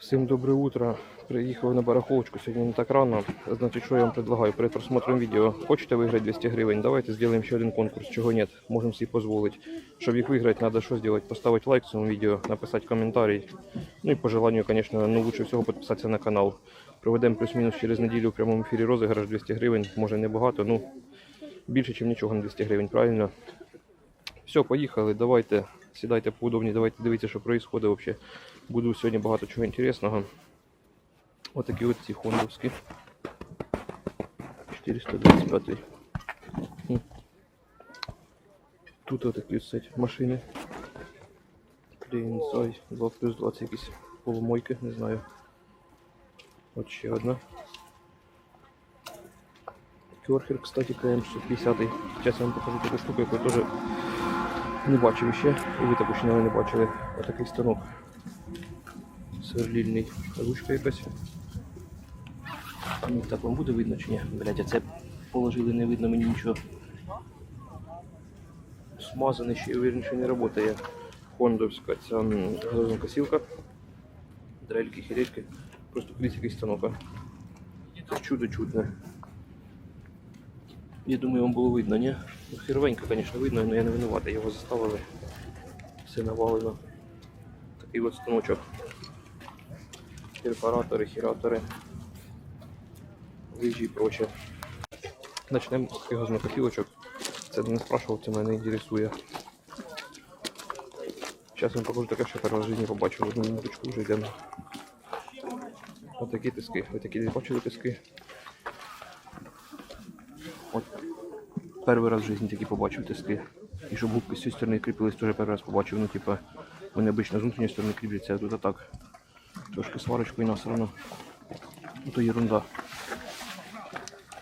Всім добре утро. Приїхав на барахолочку сьогодні не так рано. Значить, що я вам предлагаю перед просмотром відео. Хочете виграти 200 гривень? Давайте зробимо ще один конкурс. Чого нет, можемо собі дозволити. Щоб їх виграти, треба що зробити? Поставити лайк цьому відео, написати коментарі. Ну і по желанню, звісно, ну лучше всього підписатися на канал. Проведемо плюс-мінус через неділю в прямому ефірі розіграш 200 гривень. Може небагато, ну більше, ніж нічого на 200 гривень, правильно? Все, поїхали, давайте. Сідайте поудобні, давайте дивіться, що відбувається взагалі. Буду сьогодні багато чого інтересного. Отакі от ці хондовські. 425. Тут отакі машини. Клейнсай 2 плюс 20 якісь полумойки, не знаю. От ще одна. Керхер, кстати, КМ-650. Зараз я вам покажу таку штуку, яку я теж не бачив ще. І ви також не бачили. Отакий станок. Сверлільний. Ручка якась. Ну, так вам буде видно чи ні? Блять, а це положили, не видно мені нічого. Смазаний ще, що не працює. Хондовська ця м, газонкосілка. Дрельки, хірельки. Просто колись якийсь станок. Чудо чудне. Я думаю, вам було видно, ні? Ну, звісно, видно, але я не винуватий, його заставили. Все навалено. Такий от станочок. Перфоратори, хіратори, лижі і проче. Начнемо з таких знакофілочок. Це не спрашував, це мене інтересує. Зараз вам покажу таке, що перший в житті побачив. Одну минуточку вже йдемо. Ось такі тиски. Ви такі десь бачили тиски? От перший раз в житті такі побачив тиски. І щоб губки з цієї сторони кріпились, теж перший раз побачив. Ну, типа, вони обично з внутрішньої сторони кріпляться, а тут так. Трошки сварочкою насрано. Ну то ерунда.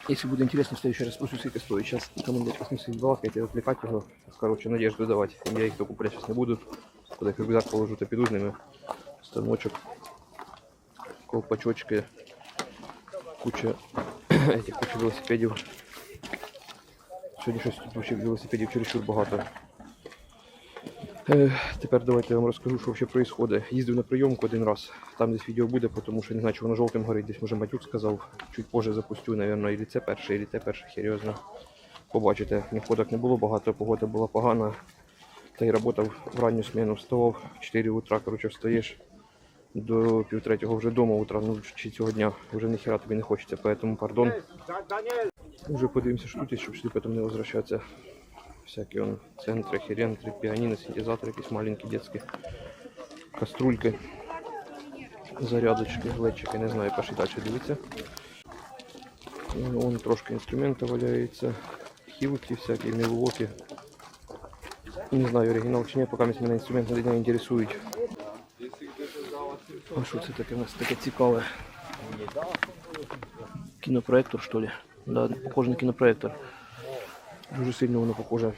Если будет интересно, в следующий раз спрошу, сколько стоит. Сейчас командир смысле балакать и отвлекать его. Короче, надежду давать. Я их то куплять сейчас не буду. Куда их рюкзак положу, то з ними. Станочок, колпачочки, куча этих куча велосипедів. Сьогодні щось тут вообще велосипедів чересчур багато. Е, Тепер давайте я вам розкажу, що взагалі відбувається. Їздив на прийомку один раз. Там десь відео буде, тому що не знаю, чи воно жовтим горить. Десь може Матюк сказав. Чуть позже запустю, напевно, і це перше, і це перше, серйозно. Побачите, ходок не було багато, погода була погана. Та й працював в ранню зміну, вставав 4 утра, коротше, встаєш до півтретього вже вдома утра, ну чи цього дня вже ніхера тобі не хочеться, поэтому пардон. Уже подивимося, що тут є, щоб сюди потім не возвращатися Всякие он центры, херентры, пианино, синтезаторы какие маленькие детские, каструльки, зарядочки, глечики, не знаю, пошли далі дивіться. Вон трошки інструмента валяється, хілки всякі, мілвоки. Не знаю, оригінал чи ні, поки мене інструменти не інтересують. А що це таке у нас таке цікаве? Кінопроектор, що ли? Да, похоже на кінопроектор. Дуже сильно воно похоже.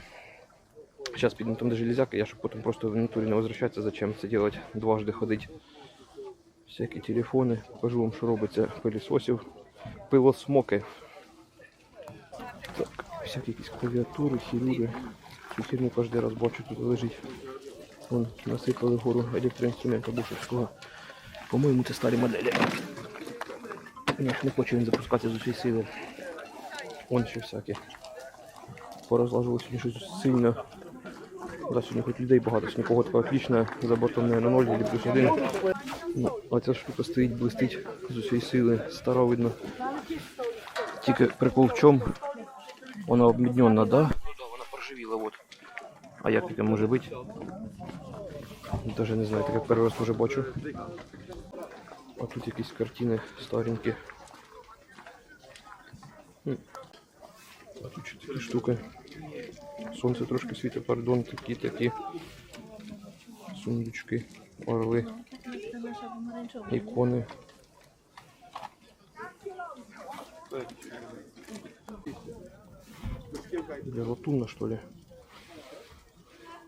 Сейчас підемо там до железяка, я щоб потім просто в натурі не возвращатися, зачем це делать, дважди ходить. Всякі телефони, покажу вам, що робиться пилісосів, пилосмоки. Так, всякі якісь клавіатури, хірурги. Цю фірму кожен раз бачу, тут лежить. Вон насипали гору електроінструмента бушевського. По-моєму, це старі моделі. Ні, не хочу він запускати з усієї сили. Вон ще всякі порозлажували сьогодні щось сильно. Да, сьогодні хоч людей багато, сьогодні погодка отлічна, за бортом не на 0 или плюс один. Ну, а ця штука стоїть, блистить з усієї сили, стара видно. Тільки прикол в чому? Вона обміднена, да? Вона проживіла, вот. А як таке може бути? Даже не знаю, таке перший раз вже бачу. А тут якісь картини старенькі. А тут ще такі штуки. Сонце трошки світить, пардон, такі такі сундучки, орли, ікони. Для латунна, что ли?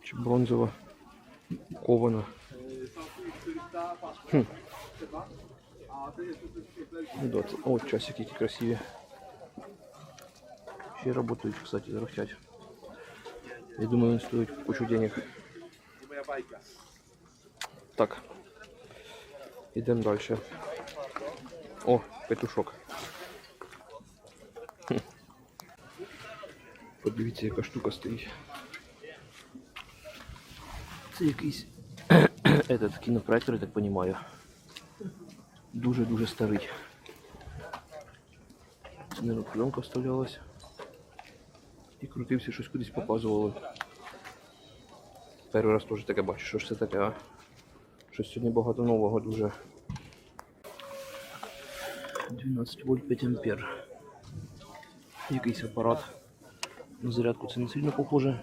Чи бронзова, кована. Хм. Ну да, це- О, часики які красиві. Ще работают, кстати, зарахтять. Я думаю, он стоит кучу денег. Так. Ідемо далі. О, петушок. Хм. Подивіться, яка штука стоїть. Це якийсь этот кінопроектор, я так розумію. Дуже-дуже старий. Це не пленка вставлялась. І крутився, щось кудись показували. Перший раз теж таке бачу, що ж це таке, а? Щось сьогодні багато нового дуже. 12 вольт 5 ампер. Якийсь апарат. На зарядку це не сильно похоже.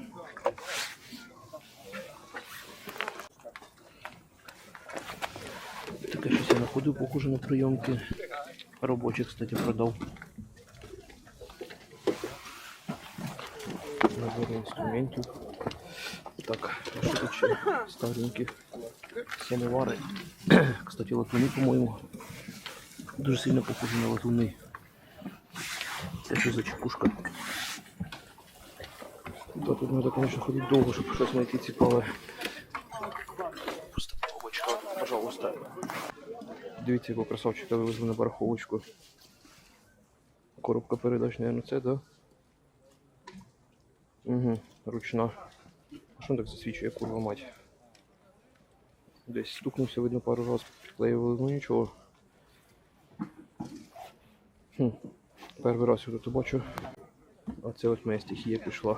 Таке щось я знаходив, похоже на прийомки. Робочі, кстати, продав. Набор інструментів. Так, що тут ще. Кстати, латуни, по-моєму, дуже сильно похожі на латуни. Це що за чекушка? Да, тут треба, звісно, ходити довго, щоб щось знайти цікаве. Просто овочка, пожалуйста. Дивіться, якого красавчика вивезли на бараховочку. Коробка передач, наверное, це, да? Угу, ручна. А що так засвічує, курва мать? Десь стукнувся, видно, пару раз підклеювали, ну нічого. Хм. Перший раз я тут бачу. А це от моя стихія пішла.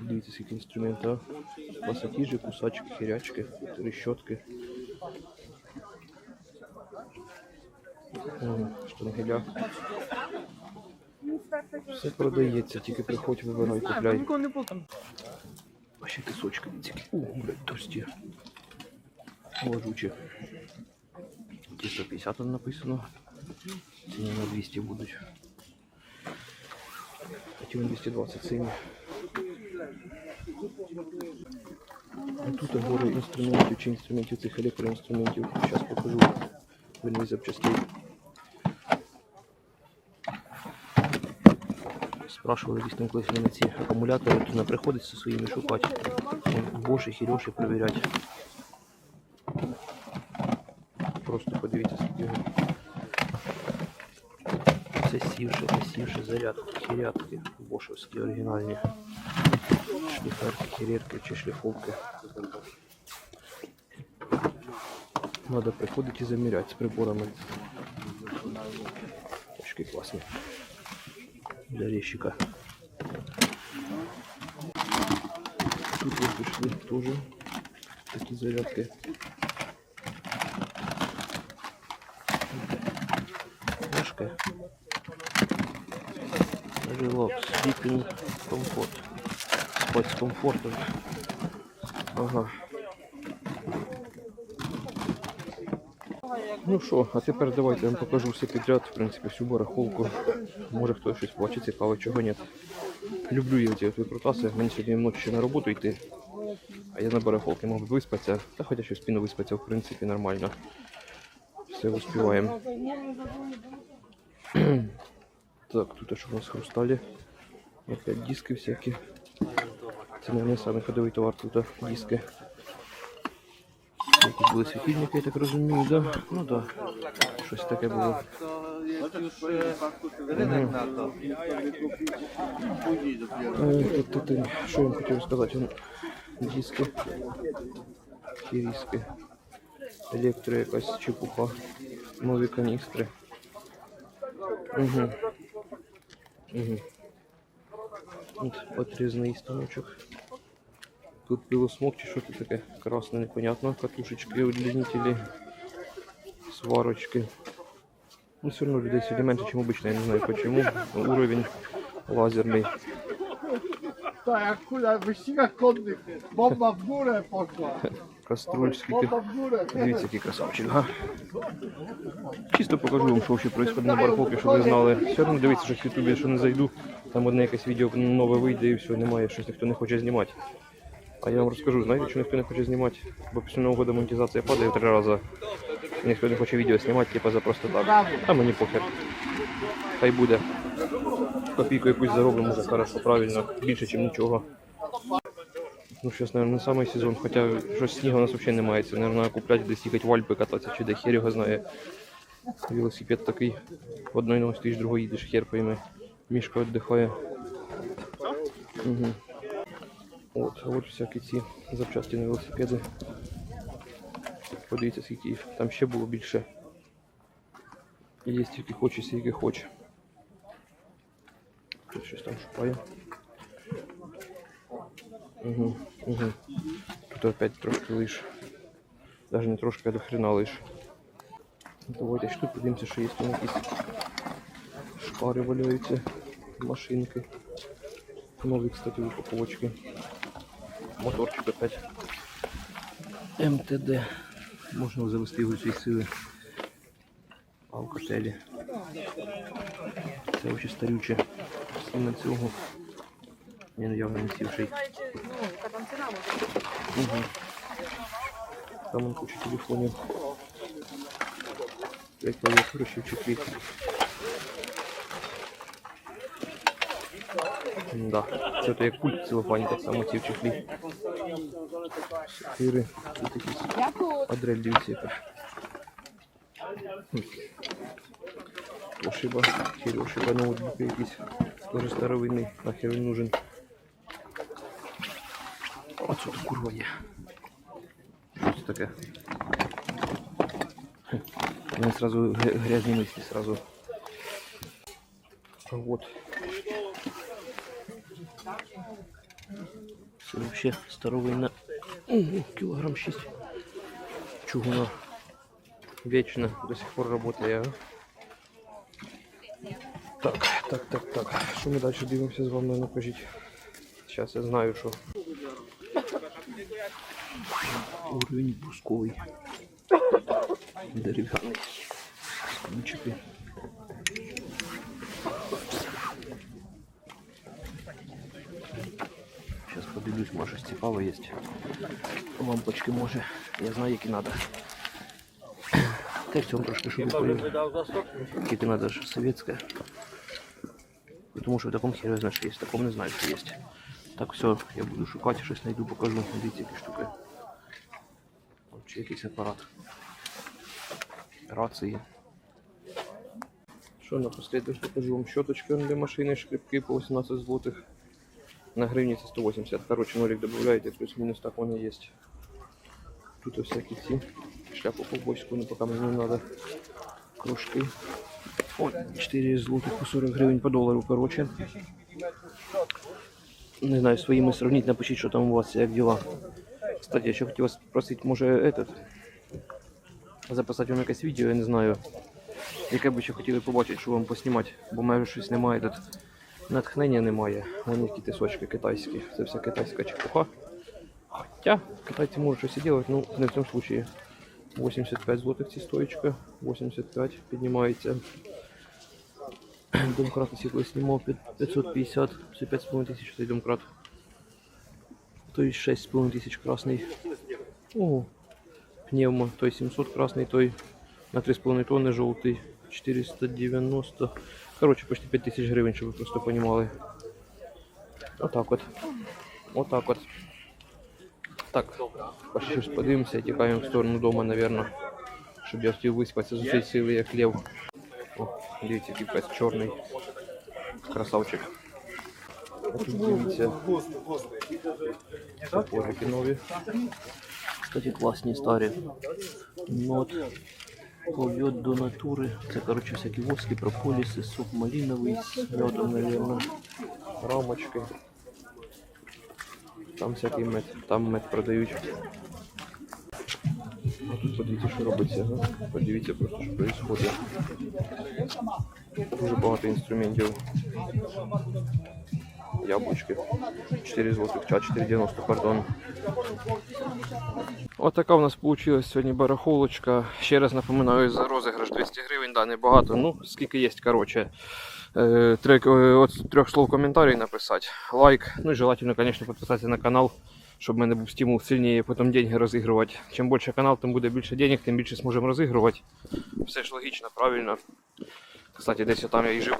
Дивіться, скільки інструментів. а. Пасатіжі, кусачки, хірячки, трещотки. Штангеля. Все продається, тільки приходь, вибирай, купляй. Нікого не було там. А ще кусочки ці. О, блядь, товсті. Ложучі. Ті 150 там написано. Ціні на 200 будуть. А ті 220 ціні. А тут гори інструментів чи інструментів цих електроінструментів. Зараз покажу. Вільний запчастей. Спрашивали десь там колись на ці акумулятори, то не приходиться своїми шукати. Боші, хірьоші перевіряти. Просто подивіться, скільки. Це сівши, це сівши, зарядки, хірятки, бошовські оригінальні. Шліферки, хірірки чи шліфовки. Надо приходити і заміряти з приборами. Очки класні. Для резчика. Тут вот пришли тоже такие зарядки. Мышка. Релакс, sleeping комфорт. Спать с комфортом. Ага. Ну що, а тепер давайте я вам покажу все підряд, в принципі, всю барахолку. Може хтось щось бачить цікаве, чого ні. Люблю я ці викрутаси, мені сьогодні вночі на роботу йти. А я на барахолки би виспатися. Та хоча щось спину виспатися, в принципі, нормально. Все успіваємо. так, тут що у нас хрусталі. Опять диски всякі. Це не самий ходовий товар тут, диски. Якісь були світильники, я так розумію, да? Ну да. щось таке було. Е, Тут, що я вам хотів сказати? Вон Диски, кіріски, електро якась чепуха, нові каністри. Угу. Угу. От отрізний станочок. Тут пилосмок чи що це таке? Красне, непонятно. Катушечки, удлинителі, сварочки. Ну, все равно людей сьогодні менше, ніж обычно, я не знаю почему. Уровень лазерний. Kula w wyścigach konnych. Bomba w górę poszła. Каструль, скільки. Дивіться, який красавчик, га? Чисто покажу вам, що ще відбувається на барахолці, щоб ви знали. Все одно дивіться, що в Ютубі, що не зайду, там одне якесь відео нове вийде і все, немає, щось ніхто не хоче знімати. А я вам розкажу, знаєте, що ніхто не хоче знімати? Бо після Нового року монетизація падає в три рази. Ніхто не хоче відео знімати, типу за просто так. А мені похер. Хай буде. Копійку якусь заробимо, вже хорошо, правильно, більше, ніж нічого. Ну, зараз, мабуть, не самий сезон, хоча щось снігу у нас взагалі немає. Це, мабуть, купляти десь їхати в Альпи кататися, чи де хер його знає. Велосипед такий. В одної ноги стоїш, другої їдеш, хер пойми. Мішка віддихає. Угу. От, от всякі ці запчасті на велосипеди. Подивіться, скільки їх. Там ще було більше. Є тільки хоче, скільки хоче. Щось там шукає. Угу, угу. Тут опять трошки лиш. Даже не трошки, а до хрена лиш. Давайте ж тут подивимося, що є там якісь шпари валяються, машинки. Нові, кстати, упаковочки. Моторчик опять. МТД. Можна завести його цієї сили. Алкотелі. Це вже старюче. Саме цього. Він явно не сівший. Угу. Там он куча телефонів. Як клавіатура ще в чехлі. Да. Це то як пульт в так само ці в чехлі. Сокири. Тут якісь яка. Хм. Ошиба. Хері ошиба ноутбук якийсь. Дуже старовинний. Нахер він нужен. Оце тут курва є. Що це таке? Хм. У мене сразу гря- грязні мислі сразу. Вот. Вообще старовинна. Ого, килограмм 6 чугуна. Вечно до сих пор работает. Так, так, так, так. Що ми далі дивимося з вами, ну кажіть. Я знаю, що. Уровень брусковий. Дерев'яний. Ключики. Сейчас подивлюсь, може цікаво є. Лампочки може. Я знаю, які треба. Та й в цьому трошки шурупаю. Какие надо же советская. Потому что в таком хер знаешь, есть, в таком не знаю, что есть. Так, все, я буду шукати, щось знайду, покажу. Дивіться, які штуки. От чи якийсь апарат. Рації. Що напоследок покажу вам щоточка для машини, шкрипки по 18 злотих. На гривні це 180. Короче, нолик добавляете, плюс-минус так воно есть. Тут всякие ці. Шляпу ковбойську, но пока мені не надо. Кружки. Ой, 4 злотих по 40 гривень по долару, короче. Не знаю, своїми сравніть, напишіть, що там у вас, як діла. Кстати, я ще хотів вас спросити, може этот, записати вам якесь відео, я не знаю. Яке б ви ще хотіли побачити, що вам поснімати, бо майже щось немає тут. Натхнення немає. Вони які тисочки китайські. Це вся китайська чепуха. Хоча китайці можуть щось і робити, ну не в цьому случаї. 85 злотих ці стоїчка, 85 піднімається. Домкрат я колись знімав 550, це 5,5 тисяч цей домкрат. Той 6,5 тисяч красний. Ого. Пневмо, той 700 красний, той на 3,5 тонни жовтий. 490. Короче, почти 5 тисяч гривень, щоб ви просто розуміли. Отак от. Отак от. Так, пошли щось подивимося і тікаємо в сторону дома, наверное. Щоб я встиг виспатися з усієї сили, як лев. О, дивіться, який пес чорний. Красавчик. А тут дивіться. Топорики нові. Кстати, класні старі. Нот. Повьот до натури. Це, коротше, всякі воски, прополіси, сок малиновий з медом, наверное. Рамочки. Там всякий мед, там мед продають. А тут подивіться, що робиться. Ага. Подивіться просто, що відбувається. Дуже багато інструментів. Яблучки. 4 злотих, ча 4,90, пардон. От така в нас вийшла сьогодні барахолочка. Ще раз напоминаю за розіграш 200 гривень, да, небагато. Ну, скільки є, коротше. Е, е, трьох слов коментарі написати. Лайк. Ну і желательно, звісно, підписатися на канал, щоб в мене був стимул сильніше потім деньги розігрувати. Чим більше канал, тим буде більше денег, тим більше зможемо розігрувати. Все ж логічно, правильно. Кстати, десь там я і живу.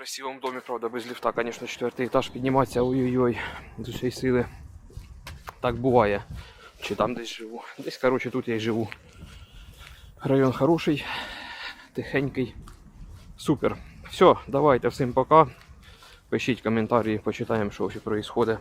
Красивому домі, правда, без ліфта, звісно, четвертий етаж підніматися, ой-ой-ой, з усієї сили. Так буває. Чи там десь живу. Десь, коротше, тут я й живу. Район хороший, тихенький. Супер. Все, давайте всім пока. Пишіть коментарі, почитаємо, що взагалі відбувається.